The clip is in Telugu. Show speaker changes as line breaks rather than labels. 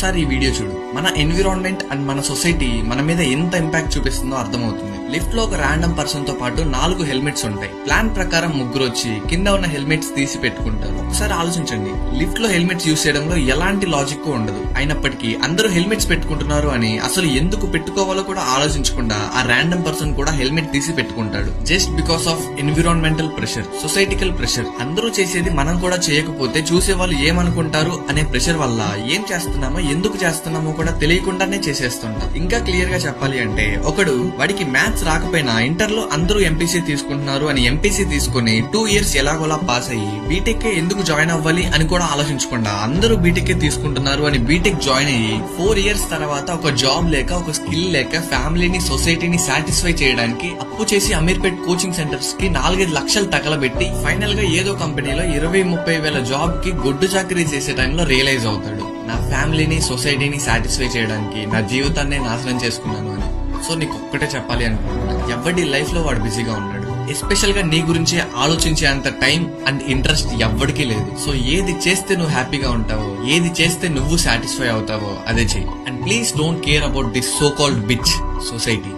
ఒకసారి ఈ వీడియో చూడు. మన ఎన్విరాన్మెంట్ అండ్ మన సొసైటీ మన మీద ఎంత ఇంపాక్ట్ చూపిస్తుందో అర్థమవుతుంది. లిఫ్ట్లో ఒక ర్యాండమ్ పర్సన్తో పాటు నాలుగు హెల్మెట్స్ ఉంటాయి. ప్లాన్ ప్రకారం ముగ్గురు వచ్చి కింద ఉన్న హెల్మెట్స్ తీసి పెట్టుకుంటారు. ఒకసారి ఆలోచించండి. లిఫ్ట్లో హెల్మెట్స్ యూస్ చేయడంలో ఎలాంటి లాజిక్ ఉండదు. అయినప్పటికీ అందరూ హెల్మెట్స్ పెట్టుకుంటున్నారు అని అసలు ఎందుకు పెట్టుకోవాలో కూడా ఆలోచించకుండా ఆ ర్యాండమ్ పర్సన్ కూడా హెల్మెట్ తీసి పెట్టుకుంటాడు. Just because of environmental pressure societal pressure. అందరూ చేసేది మనం కూడా చేయకపోతే చూసే వాళ్ళు ఏమనుకుంటారు అనే ప్రెషర్ వల్ల ఏం చేస్తున్నామో ఎందుకు చేస్తున్నామో కూడా తెలియకుండానే చేసేస్తుంటాం. ఇంకా క్లియర్గా చెప్పాలి అంటే ఒకడు వాడికి మ్యాథ్స్ రాకపోయినా ఇంటర్లో అందరూ ఎంపీసీ తీసుకుంటున్నారు అని ఎంపీసీ తీసుకుని టూ ఇయర్స్ ఎలాగోలా పాస్ అయ్యి బీటెక్ ఎందుకు జాయిన్ అవ్వాలి అని కూడా ఆలోచించకుండా అందరూ బీటెక్ తీసుకుంటున్నారు అని బీటెక్ జాయిన్ అయ్యి ఫోర్ ఇయర్స్ తర్వాత ఒక జాబ్ లేక ఒక స్కిల్ లేక ఫ్యామిలీని సొసైటీని సాటిస్ఫై చేయడానికి అప్పు చేసి అమీర్పేట్ కోచింగ్ సెంటర్స్కి నాలుగైదు లక్షలు తగలబెట్టి ఫైనల్గా ఏదో కంపెనీలో ఇరవై ముప్పై వేల జాబ్కి గొడ్డు చాకరీ చేసే టైంలో రియలైజ్ అవుతాడు. నా ఫ్యామిలీని సొసైటీని సాటిస్ఫై చేయడానికి నా జీవితాన్ని నాశనం చేసుకున్నాను అని. సో నీకు ఒక్కటే చెప్పాలి అనుకుంటున్నా. ఎవడి లైఫ్లో వాడు బిజీగా ఉన్నాడు? ఎస్పెషల్గా నీ గురించి ఆలోచించే అంత టైం అండ్ ఇంట్రెస్ట్ ఎవ్వడికి లేదు. సో ఏది చేస్తే నువ్వు హ్యాపీగా ఉంటావో ఏది చేస్తే నువ్వు సాటిస్ఫై అవుతావో అదే చెయ్యి. And please don't care about this so called bitch society